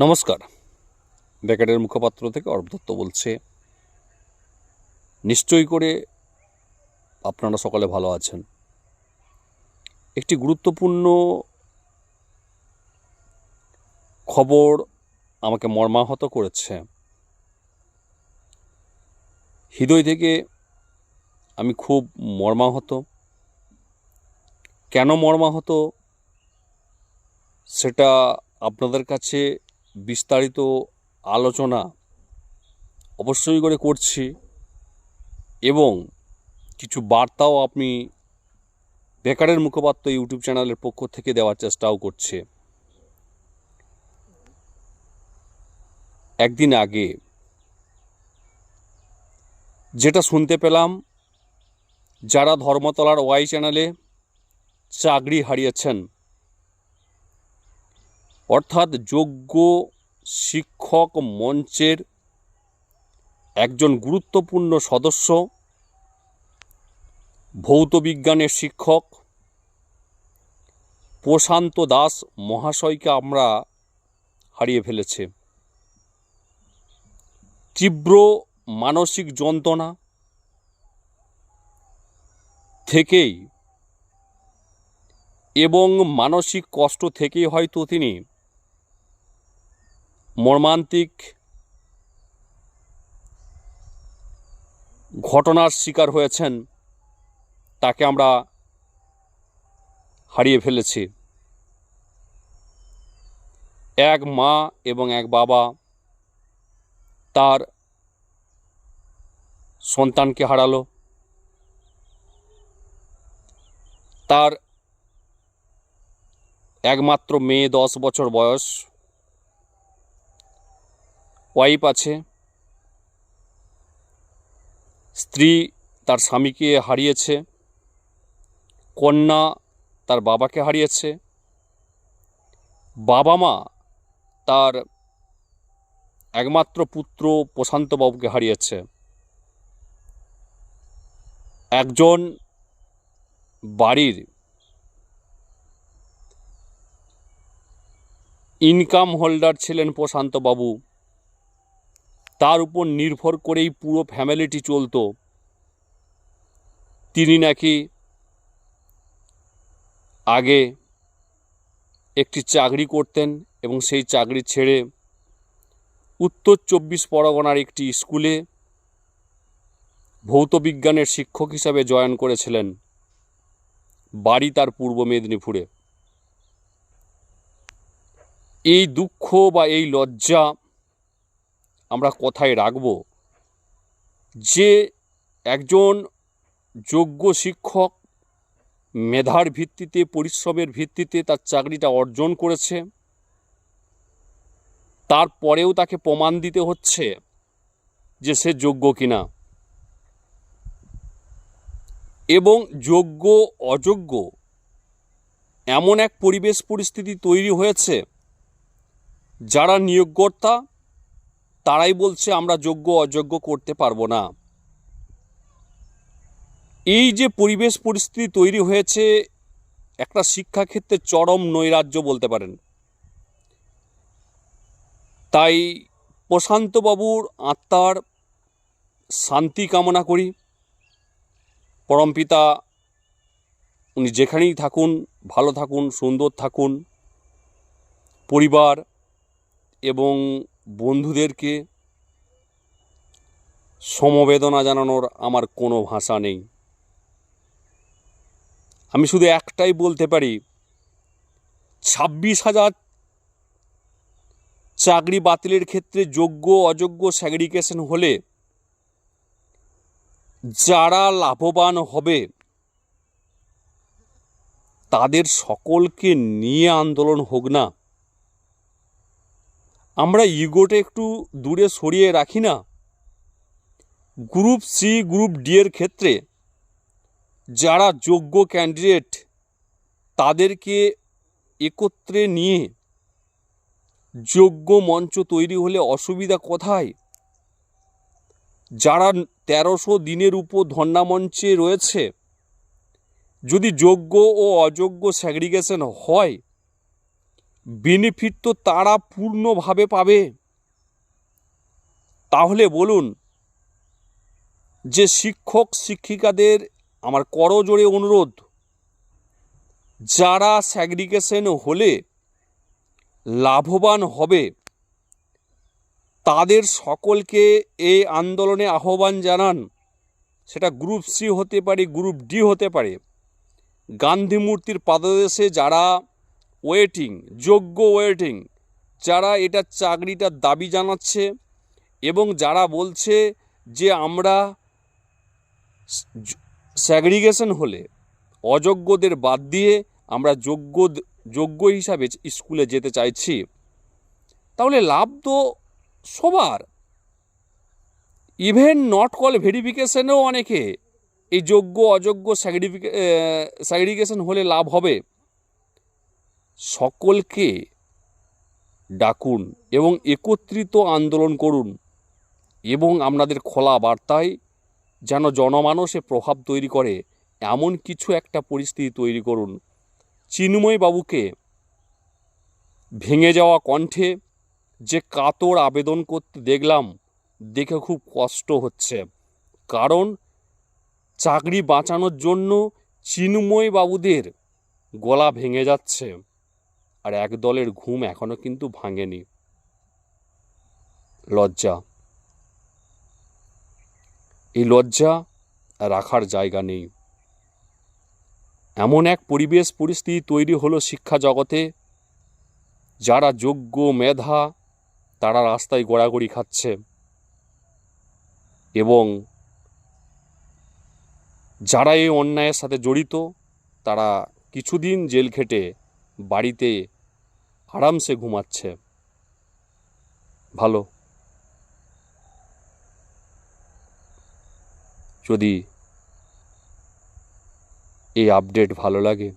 নমস্কার। ব্যাকেটের মুখপাত্র থেকে অরূপ দত্ত বলছে, নিশ্চয়ই করে আপনারা সকলে ভালো আছেন। একটি গুরুত্বপূর্ণ খবর আমাকে মর্মাহত করেছে। হৃদয় থেকে আমি খুব মর্মাহত। কেন মর্মাহত? সেটা আপনাদের কাছে বিস্তারিত আলোচনা অবশ্যই করে করছি এবং কিছু বার্তাও আপনি বেকারের মুখপাত্র ইউটিউব চ্যানেলের পক্ষ থেকে দেওয়ার চেষ্টাও করছে। একদিন আগে যেটা শুনতে পেলাম, যারা ধর্মতলার ওয়াই চ্যানেলে চাকরি হারিয়েছেন অর্থাৎ যোগ্য শিক্ষক মঞ্চের একজন গুরুত্বপূর্ণ সদস্য, ভৌত বিজ্ঞানের শিক্ষক, প্রশান্ত দাস মহাশয়কে আমরা হারিয়ে ফেলেছে। তীব্র মানসিক যন্ত্রণা থেকেই এবং মানসিক কষ্ট থেকেই হয়তো তিনি মর্মান্তিক ঘটনার শিকার হয়েছেন, তাকে আমরা হারিয়ে ফেলেছি। এক মা এবং এক বাবা তার সন্তানকে হারালো। তার একমাত্র মেয়ে দশ বছর বয়স। ওয়াইফ আছে। স্ত্রী তার স্বামীকে হারিয়েছে। কন্যা তার বাবাকে হারিয়েছে। বাবা মা তার একমাত্র পুত্র প্রশান্তবাবুকে হারিয়েছে। একজন বাড়ির ইনকাম হোল্ডার ছিলেন প্রশান্তবাবু। তার উপর নির্ভর করেই পুরো ফ্যামিলিটি চলতো। তিনি নাকি আগে একটি চাকরি করতেন এবং সেই চাকরি ছেড়ে উত্তর চব্বিশ পরগনার একটি স্কুলে ভৌত বিজ্ঞানের শিক্ষক হিসাবে জয়েন করেছিলেন। বাড়ি তার পূর্ব মেদিনীপুরে। এই দুঃখ বা এই লজ্জা আমরা কোথায় রাখব যে একজন যোগ্য শিক্ষক মেধার ভিত্তিতে, পরিশ্রমের ভিত্তিতে তার চাকরিটা অর্জন করেছে। তারপরেও তাকে প্রমাণ দিতে হচ্ছে যে সে যোগ্য কিনা। এবং যোগ্য, অযোগ্য এমন এক পরিবেশ পরিস্থিতি তৈরি হয়েছে যারা নিয়োগকর্তা তারাই বলছে, আমরা যোগ্য অযোগ্য করতে পারব না। এই যে পরিবেশ পরিস্থিতি তৈরি হয়েছে, একটা শিক্ষাক্ষেত্রে চরম নৈরাজ্য বলতে পারেন। তাই প্রশান্তবাবুর আত্মার শান্তি কামনা করি। পরমপিতা উনি যেখানেই থাকুন, ভালো থাকুন, সুন্দর থাকুন, পরিবার এবং বন্ধুদেরকে সমবেদনা জানানোর আমার কোনো ভাষা নেই। আমি শুধু একটাই বলতে পারি, ছাব্বিশ হাজার চাকরি বাতিলের ক্ষেত্রে যোগ্য অযোগ্য স্যাগ্রিগেশন হলে যারা লাভবান হবে, তাদের সকলকে নিয়ে আন্দোলন হোক না। আমরা ইগোটা একটু দূরে সরিয়ে রাখি না? গ্রুপ সি, গ্রুপ ডি এর ক্ষেত্রে যারা যোগ্য ক্যান্ডিডেট তাদেরকে একত্রে নিয়ে যোগ্য মঞ্চ তৈরি হলে অসুবিধা কোথায়? যারা তেরোশো দিনের উপর ধর্ণা মঞ্চে রয়েছে, যদি যোগ্য ও অযোগ্য স্যাগ্রিগেশন হয় বেনিফিট তো তারা পূর্ণভাবে পাবে। তাহলে বলুন, যে শিক্ষক, শিক্ষিকাদের আমার করজোড়ে অনুরোধ, যারা স্যাগ্রিগেশন হলে লাভবান হবে, তাদের সকলকে এই আন্দোলনে আহ্বান জানান। সেটা গ্রুপ সি হতে পারে গ্রুপ ডি হতে পারে। গান্ধী মূর্তির পাদদেশে যারা ওয়েটিং যোগ্য ওয়েটিং যারা এটা চাকরিটার দাবি জানাচ্ছে এবং যারা বলছে যে আমরা স্যাগ্রিগেশন হলে অযোগ্যদের বাদ দিয়ে আমরা যোগ্য যোগ্য হিসাবে স্কুলে যেতে চাইছি, তাহলে লাভ তো সবার। ইভেন নট কল ভেরিফিকেশনেও অনেকে এই যোগ্য, অযোগ্য স্যাগ্রিফিকে স্যাগ্রিগেশন হলে লাভ হবে। সকলকে ডাকুন এবং একত্রিত আন্দোলন করুন এবং আপনাদের খোলা বার্তায় যেন জনমানসে প্রভাব তৈরি করে, এমন কিছু একটা পরিস্থিতি তৈরি করুন। চিন্ময় বাবুকে ভেঙে যাওয়া কণ্ঠে যে কাতর আবেদন করতে দেখলাম, দেখে খুব কষ্ট হচ্ছে। কারণ চাকরি বাঁচানোর জন্য চিন্ময় বাবুদের গলা ভেঙে যাচ্ছে। আর এক দলের ঘুম এখনও কিন্তু ভাঙেনি। লজ্জা। এই লজ্জা রাখার জায়গা নেই। এমন এক পরিবেশ পরিস্থিতি তৈরি হলো শিক্ষা জগতে, যারা যোগ্য মেধা তারা রাস্তায় গড়াগড়ি খাচ্ছে এবং যারা এই অন্যায়ের সাথে জড়িত তারা কিছুদিন জেল খেটে বাড়িতে আরামসে ঘুমাচ্ছে। ভালো। যদি এই আপডেট ভালো লাগে